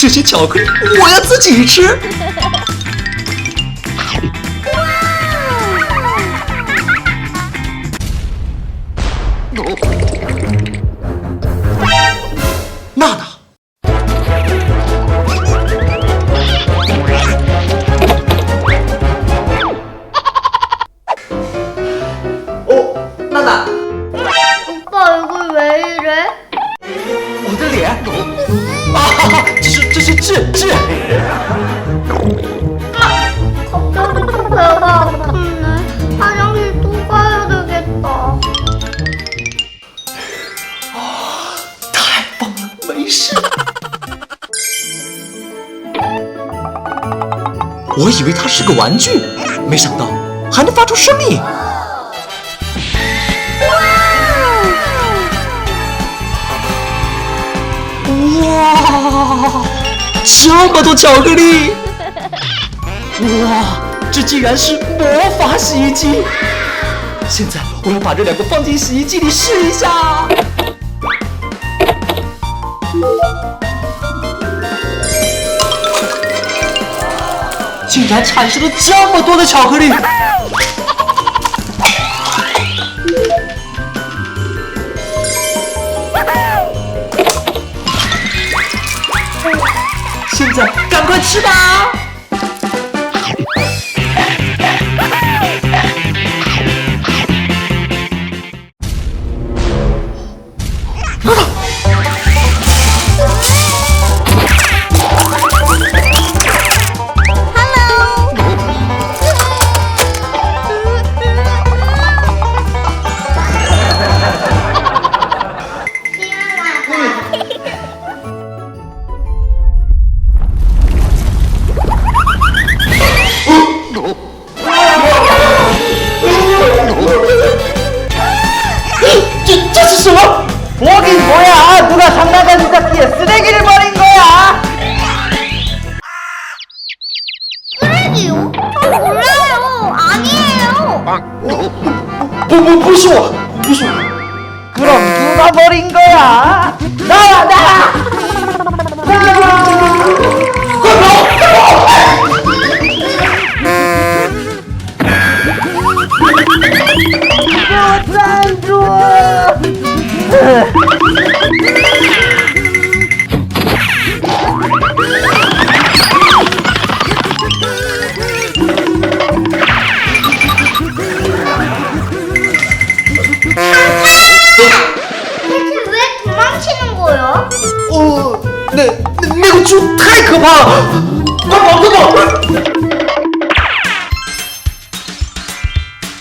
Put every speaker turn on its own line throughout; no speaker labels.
这些巧克力我要自己吃。没事。我以为它是个玩具，没想到还能发出声音。哇，这么多巧克力！哇，这竟然是魔法洗衣机！现在我要把这两个放进洗衣机里试一下。竟然产生了这么多的巧克力！快吃吧！ 어?
뭐, 뭐,
무서워!
그럼 누가 버린 거야?
나야
나! 나! 나! 나!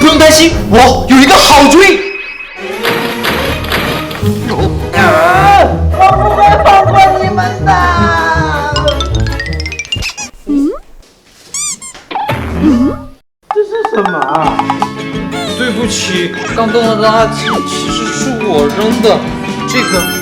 不用担心，我有一个好主意。
我不会放过你们的。这是什么？
对不起，刚动的垃圾其实是我扔的，这个。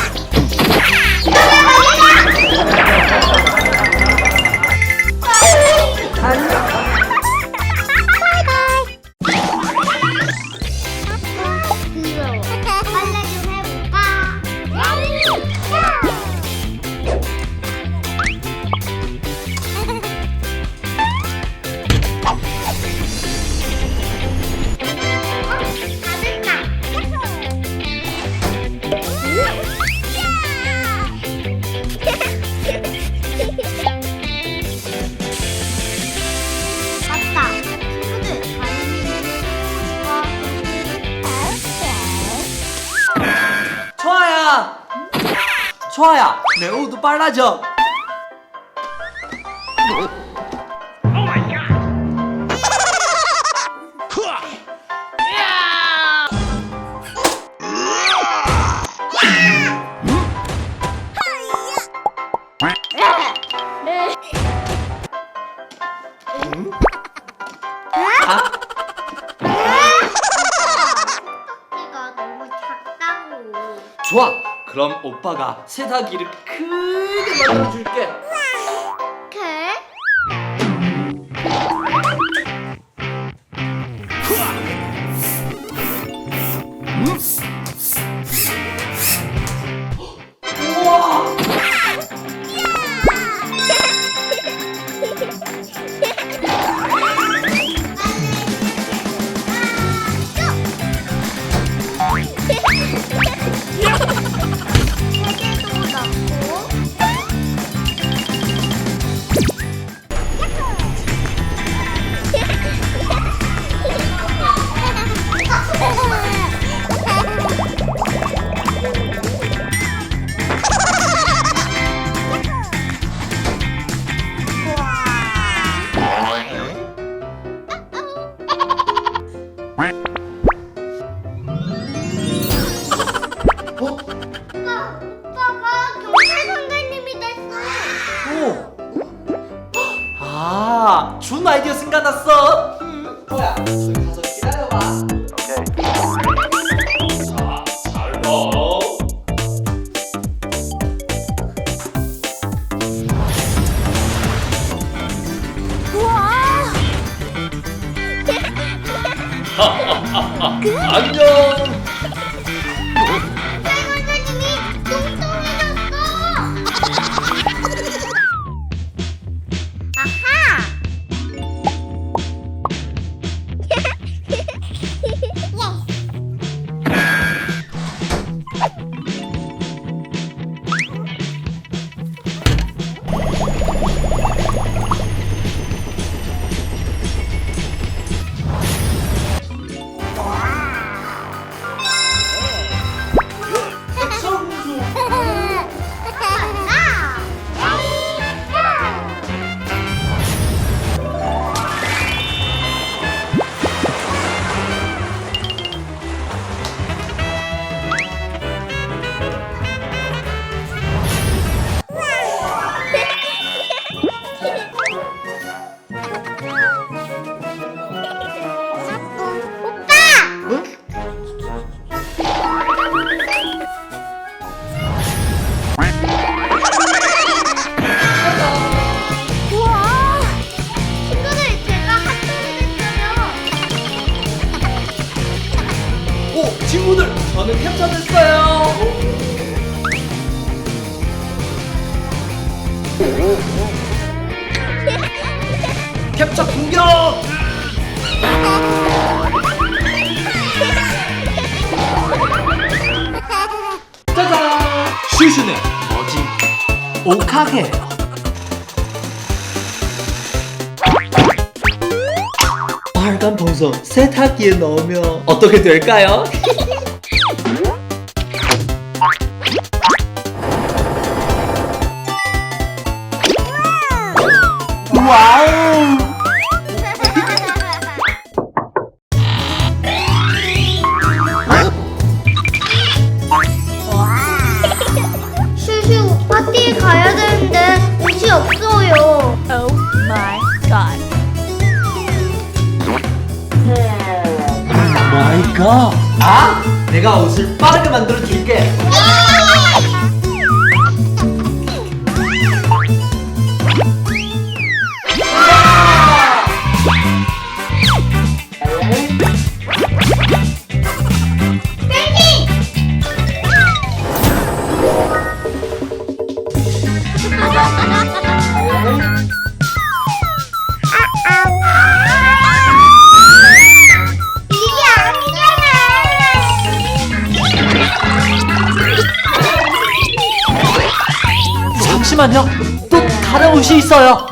좋아야 내 옷도 빨라져. 아,
작다고.
좋아 그럼 오빠가 세탁기를 크게 만들어줄게 아, 좋은 아이디어 생각났어. 음, 뭐야? 가서 기다려봐. 오카게예요. 빨간 버섯 세탁기에 넣으면 어떻게 될까요? 와우! 갓! 아! 내가 옷을 빠르게 만들어 줄게.
이게
잠시만요. 또 다른 옷이 있어요.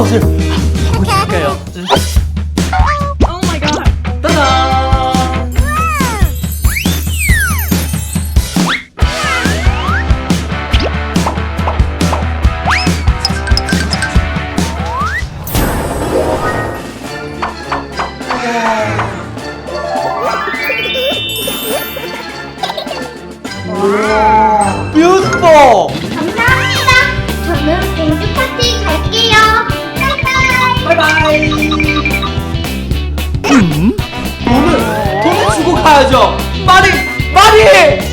옷을 하고 있을까요?
Oh my god.
따단!
뷰티풀
바이바이.
돈을 돈을 주고 가야죠. 마리 마리